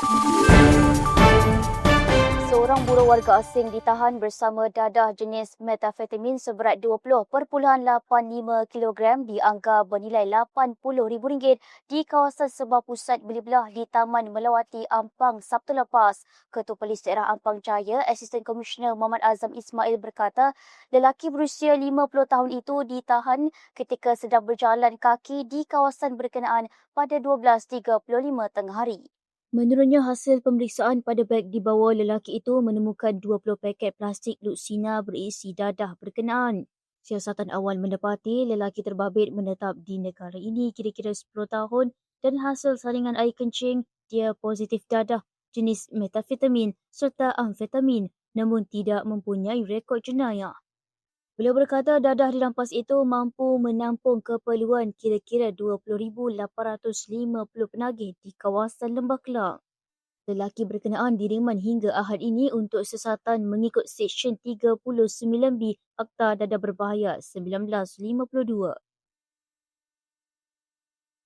thank you Seorang buruh warga asing ditahan bersama dadah jenis metafetamin seberat 20.85 kg dianggar bernilai RM80,000 di kawasan sebuah pusat beli belah di Taman Melawati Ampang Sabtu lepas. Ketua Polis Daerah Ampang Jaya, Asisten Komisioner Muhammad Azam Ismail berkata, lelaki berusia 50 tahun itu ditahan ketika sedang berjalan kaki di kawasan berkenaan pada 12.35 tengah hari. Menurutnya, hasil pemeriksaan pada beg di bawah lelaki itu menemukan 20 paket plastik luksina berisi dadah berkenaan. Siasatan awal mendapati lelaki terbabit menetap di negara ini kira-kira 10 tahun dan hasil saringan air kencing dia positif dadah jenis metafetamin serta amfetamin namun tidak mempunyai rekod jenayah. Beliau berkata dadah dirampas itu mampu menampung keperluan kira-kira 20,850 penagih di kawasan Lembah Kelang. Lelaki berkenaan diriman hingga Ahad ini untuk sesatan mengikut Seksyen 39B Akta Dadah Berbahaya 1952.